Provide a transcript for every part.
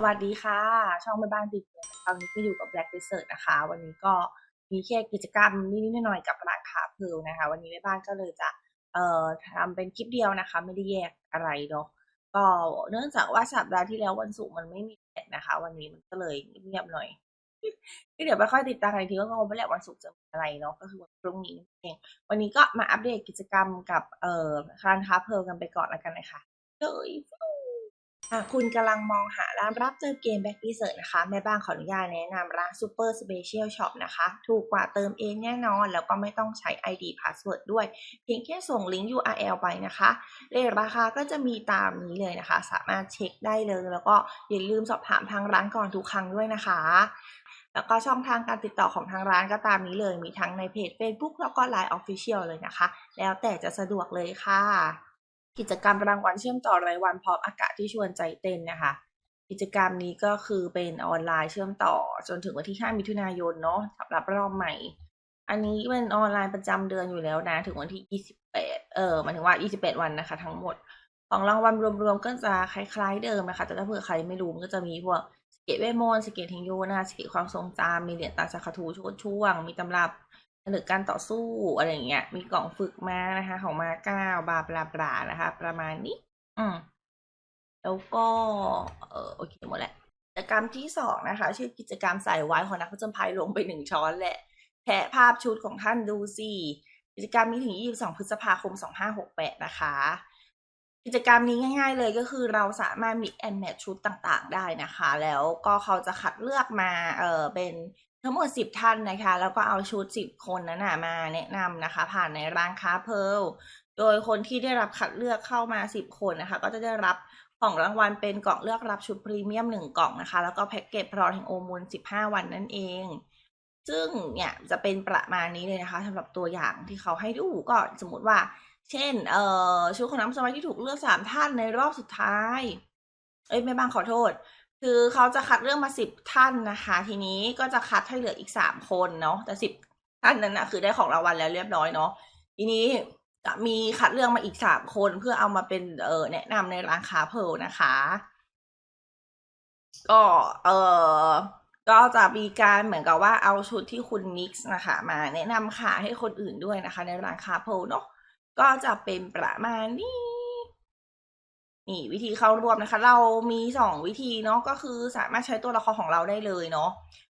สวัสดีค่ะ ช่องแม่บ้านติดเตียงคราวนี้ก็อยู่กับ Black Desert นะคะ วันนี้ก็มีแค่กิจกรรมนิดๆหน่อยๆกับร้านค้าเพลิลนะคะ วันนี้แม่บ้านก็เลยจะเอ่อทำเป็นคลิปเดียวนะคะ ไม่ได้แยกอะไรเนาะก็เนื่องจากว่าสัปดาห์ที่แล้ววันศุกร์มันไม่มีแดดนะคะ วันนี้มันก็เลยเงียบๆหน่อยก็เดี๋ยวไปค่อยติดตามกันอีกทีว่าวันแรวันศุกร์จะมีอะไรเนาะก็คือวันพรุ่งนี้นั่นเองวันนี้ก็มาอัปเดตกิจกรรมกับเอ่อร้านค้าเพลิลกันไปก่อนแล้วกันนะคะเลย หากคุณกำลังมองหาร้านรับเติมเกมแบ็กดีเซอร์นะคะ แม่บ้านขออนุญาตแนะนำร้าน Super Special Shop นะคะ ถูกกว่าเติมเองแน่นอน แล้วก็ไม่ต้องใช้ ID Password ด้วย เพียงแค่ส่งลิงก์ URL ไปนะคะเลทราคาก็จะมีตามนี้เลยนะคะ สามารถเช็คได้เลย แล้วก็อย่าลืมสอบถามทางร้านก่อนทุกครั้งด้วยนะคะ แล้วก็ช่องทางการติดต่อของทางร้านก็ตามนี้เลย มีทั้งในเพจ Facebook แล้วก็ Line Official เลยนะคะ แล้วแต่จะสะดวกเลยค่ะ กิจกรรมรางวัลเชื่อมต่อรายวันพร้อมอากาศที่ชวนใจเต้นนะคะ กิจกรรมนี้ก็คือเป็นออนไลน์เชื่อมต่อจนถึงวันที่ 5 มิถุนายนเนาะสำหรับรอบใหม่ อันนี้เป็นออนไลน์ประจำเดือนอยู่แล้วนะ ถึงวันที่ 28 เออหมายถึงว่า 28 วันนะคะ ทั้งหมดของรางวัลรวมๆก็จะคล้ายๆเดิมนะคะ แต่ถ้าเผื่อใครไม่รู้มันก็จะมีพวกสเกตเวทมนสเกตเทงโยนะคะสเกตความทรงจำมีเหรียญตาจักรทูช่วงช่วง มีตำรับ ผนึกการต่อสู้อะไรอย่างเงี้ย มีกล่องฝึกมานะคะ ของมาเก้าบาบลาบลานะคะ ประมาณนี้ อืมแล้วก็ เออโอเคหมดแหละกิจกรรมที่สองนะคะ ชื่อกิจกรรมใส่ไว้ของนักผจญภัยลงไปหนึ่งช้อนแหละแชะภาพชุดของท่านดูสิกิจกรรมมีถึง 22 พฤษภาคม 2568 นะคะ กิจกรรมนี้ง่าย ๆ เลยก็คือเราสามารถ mix and match ชุดต่างๆ ได้นะคะ แล้วก็เขาจะคัดเลือกมาเออเป็น ทั้งหมด 10 ท่านนะคะ แล้วก็เอาชุด 10 คนนั้นนะมาแนะนำนะคะ ผ่านในร้านค้าเพร์ลโดยคนที่ได้รับคัดเลือกเข้ามา 10 คนนะคะ ก็จะได้รับของรางวัลเป็นกล่องเลือกรับชุดพรีเมียม 1 กล่องนะคะ แล้วก็แพ็กเกจพรอแห่งโอมูล 15 วันนั่นเอง ซึ่งเนี่ยจะเป็นประมาณนี้เลยนะคะสำหรับตัวอย่างที่เขาให้ดูก็สมมติว่า เช่นเอ่อชุดของน้ำสมัยที่ถูกเลือกสามท่านในรอบสุดท้าย เอ้ยแม่บ้านขอโทษ คือเขาจะคัดเลือกมาสิบท่านนะคะ ทีนี้ก็จะคัดให้เหลืออีกสามคนเนาะแต่สิบท่านนั้นนะคือได้ของรางวัลแล้วเรียบร้อยเนาะทีนี้จะมีคัดเลือกมาอีกสามคนเพื่อเอามาเป็นเออแนะนำในร้านค้าเพลนะคะ ก็เออก็จะมีการเหมือนกับว่าเอาชุดที่คุณมิกซ์นะคะ มาแนะนำขายให้คนอื่นด้วยนะคะ ในร้านค้าเพลเนาะก็จะเป็นประมาณนี้ นี่วิธีเข้าร่วมนะคะ เรามีสองวิธีเนาะก็คือสามารถใช้ตัวละครของเราได้เลยเนาะ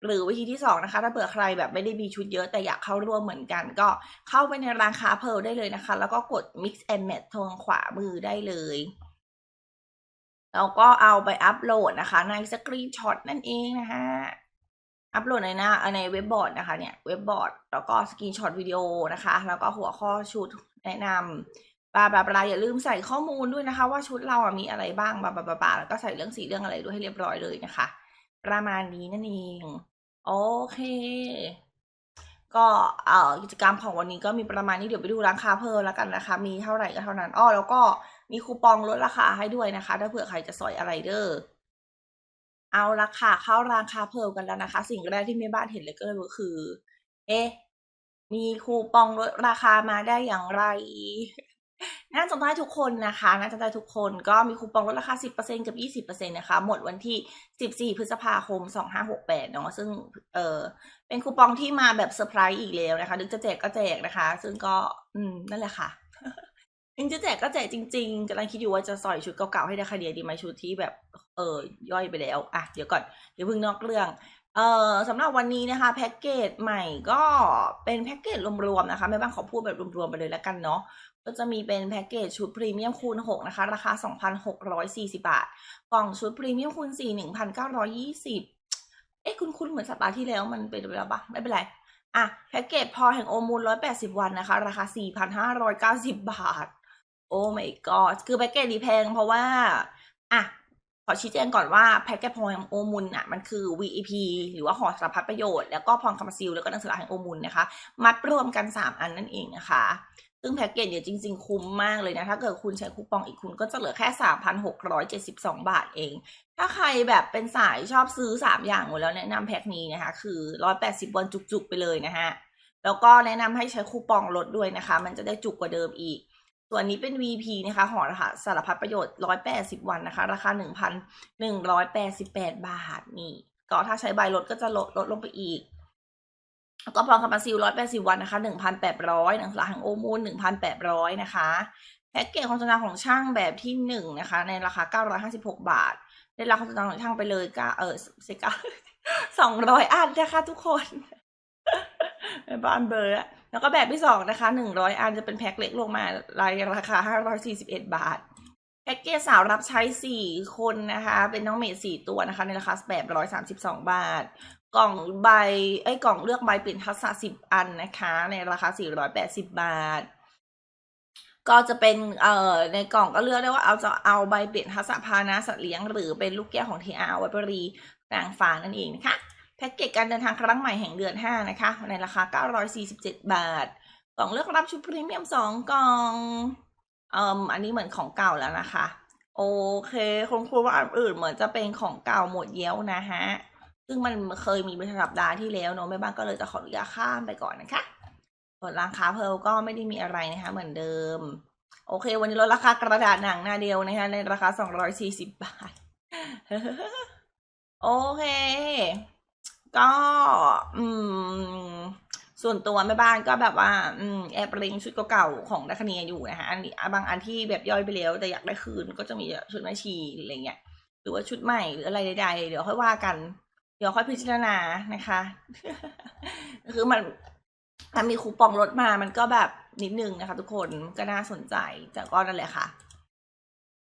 หรือวิธีที่สองนะคะถ้าเผื่อใครแบบไม่ได้มีชุดเยอะแต่อยากเข้าร่วมเหมือนกัน ก็เข้าไปในร้านค้าเพร์ลได้เลยนะคะ แล้วก็กด mix and match ทางขวามือได้เลยแล้วก็เอาไปอัปโหลดนะคะในสกรีนช็อตนั่นเองนะคะอัปโหลดในหน้าในเว็บบอร์ดนะคะเนี่ยเว็บบอร์ดแล้วก็สกรีนช็อตวิดีโอนะคะ แล้วก็หัวข้อชุดแนะนำ บาบาบาอย่าลืมใส่ข้อมูลด้วยนะคะ ว่าชุดเราอะมีอะไรบ้างบาบาบาแล้วก็ใส่เรื่องสีเรื่องอะไรด้วยให้เรียบร้อยเลยนะคะ ประมาณนี้นั่นเองโอเค ก็เอ่อกิจกรรมของวันนี้ก็มีประมาณนี้เดี๋ยวไปดูราคาเพิ่มแล้วกันนะคะ มีเท่าไหร่ก็เท่านั้นอ้อแล้วก็มีคูปองลดราคาให้ด้วยนะคะ ถ้าเผื่อใครจะสอยอะไรเด้อเอาราคาเข้าราคาเพิ่มกันแล้วนะคะ สิ่งแรกที่แม่บ้านเห็นเลยก็คือ เอ๊ะมีคูปองลดราคามาได้อย่างไร น่าจะได้ทุกคนนะคะน่าจะได้ทุกคนก็มีคูปองลดราคา 10%กับ20%นะคะ หมดวันที่ 14 พฤษภาคม 2568เนาะซึ่งเออเป็นคูปองที่มาแบบเซอร์ไพรส์อีกแล้วนะคะ นึกจะแจกก็แจกนะคะ ซึ่งก็อืมนั่นแหละค่ะนึกจะแจกก็แจกจริงๆกำลังคิดอยู่ว่าจะสอยชุดเก่าๆให้ได้คดีดีไหมชุดที่แบบเออย่อยไปแล้ว อะ เดี๋ยวก่อนเดี๋ยวพิ่งนอกเรื่อง เอ่อสำหรับวันนี้นะคะแพ็กเกจใหม่ก็เป็นแพ็กเกจรวมๆนะคะไม่บ้างขอพูดแบบรวมๆไปเลยแล้วกันเนาะก็จะมีเป็นแพ็กเกจชุดพรีเมียมคูณ 6 นะคะ ราคา 2,640 บาท กล่องชุดพรีเมียมคูณ 4 1,920 เอ๊ะคุณคุณเหมือนสัปดาห์ที่แล้วมันเป็นไปแล้วปะไม่เป็นไร อะ แพ็กเกจพอแห่งโอมูล 180 วันนะคะ ราคา 4,590 บาท โอ้ my god คือแพ็กเกจนี้แพงเพราะว่า อะ ขอชี้แจงก่อนว่าแพ็กเกจพรแห่งโอมุลอะมันคือ VIP หรือว่าหอสารพัดประโยชน์ แล้วก็พรคำซิลแล้วก็หนังสือแห่งโอมุลนะคะ มัดรวมกัน 3 อันนั่นเองนะคะ ซึ่งแพ็กเกจเนี่ยจริง ๆ คุ้มมากเลยนะ ถ้าเกิดคุณใช้คูปองอีกคุณก็จะเหลือแค่ 3,672 บาทเอง ถ้าใครแบบเป็นสายชอบซื้อ 3 อย่างหมดแล้วแนะนำแพ็กนี้นะคะ คือ 180 วันจุกๆ ไปเลยนะคะแล้วก็แนะนำให้ใช้คูปองลดด้วยนะคะ มันจะได้จุกกว่าเดิมอีก ส่วนนี้เป็น VP นะคะห่อรหัสสารพัดประโยชน์ 180 วันนะคะ ราคา 1,188 บาทนี่ ก็ถ้าใช้ใบลดก็จะลดลดลงไปอีก ก็พร้อมกับมาซิล 180 วันนะคะ 1,800หนังสือหางโอมูล 1,800 นะคะ แพ็กเกจโฆษณาของช่างแบบที่หนึ่งนะคะ ในราคา 956 บาท ได้รับโฆษณาของช่างไปเลยก็เออเซกาสองร้อยอันนะคะทุกคนบ้านเบอร์อ แล้วก็แบบที่สองนะคะหนึ่งร้อยอันจะเป็นแพ็คเล็กลงมารายราคาห้าร้อยสี่สิบเอ็ดบาท แพ็กเกจสาวรับใช้สี่คนนะคะ เป็นน้องเมดสี่ตัวนะคะ ในราคาแบบร้อยสามสิบสองบาท กล่องใบเอ้ยกล่องเลือกใบเปลี่ยนทักษะสิบอันนะคะ ในราคาสี่ร้อยแปดสิบบาทก็จะเป็น เอ่อ ในกล่องก็เลือกได้ว่าเอาจะเอาใบเปลี่ยนทักษะพานะสัตว์เลี้ยง หรือเป็นลูกแก้วของทีอาร์ไวบรีนางฟ้านั่นเองนะคะ แพ็กเกจการเดินทางครั้งใหม่แห่งเดือน 5 นะคะ ในราคา 947 บาท กล่องเลือกรับชุดพรีเมียม 2 กล่องเอ่มอันนี้เหมือนของเก่าแล้วนะคะ โอเคคุณครูว่าอันอื่นเหมือนจะเป็นของเก่าหมดเย้ยวนะฮะ ซึ่งมันเคยมีเป็นสัปดาห์ที่แล้วเนอะแม่บ้านก็เลยจะขออนุญาตข้ามไปก่อนนะคะส่วนราคาเพร์ลก็ไม่ได้มีอะไรนะคะ เหมือนเดิม โอเค วันนี้ลดราคากระดาษหนังหน้าเดียวนะคะ ในราคา 240 บาท โอเค ก็อืมส่วนตัวแม่บ้านก็แบบว่าอืมแอบเล็งชุดเก่าๆของดัคเนียอยู่นะคะอันนี้บางอันที่แบบย่อยไปแล้วแต่อยากได้คืนก็จะมีชุดแม่ชีหรือะไรเงี้ยหรือว่าชุดใหม่หรืออะไรใดๆเดี๋ยวค่อยว่ากัน เดี๋ยวค่อยพิจารณานะคะ คือมันถ้ามีคูปองลดมามันก็แบบนิดนึงนะคะ ทุกคนก็น่าสนใจแต่ก็นั่นแหละค่ะ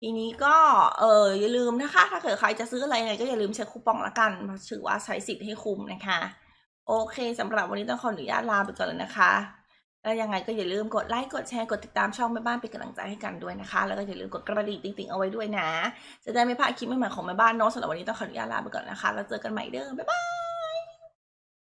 ทีนี้ก็เอออย่าลืมนะคะ ถ้าเกิดใครจะซื้ออะไรไงก็อย่าลืมเช็คคูปองละกันถือว่าใช้สิทธิ์ให้คุ้มนะคะ โอเคสำหรับวันนี้ต้องขออนุญาตลาไปก่อนเลยนะคะ แล้วยังไงก็อย่าลืมกดไลค์กดแชร์กดติดตามช่องแม่บ้านเป็นกำลังใจให้กันด้วยนะคะ แล้วก็อย่าลืมกดกระดิ่งติ๊งๆเอาไว้ด้วยนะ จะได้ไม่พลาดคลิปใหม่ๆของแม่บ้านเนาะสำหรับวันนี้ต้องขออนุญาตลาไปก่อนนะคะ แล้วเจอกันใหม่เด้อบ๊ายบาย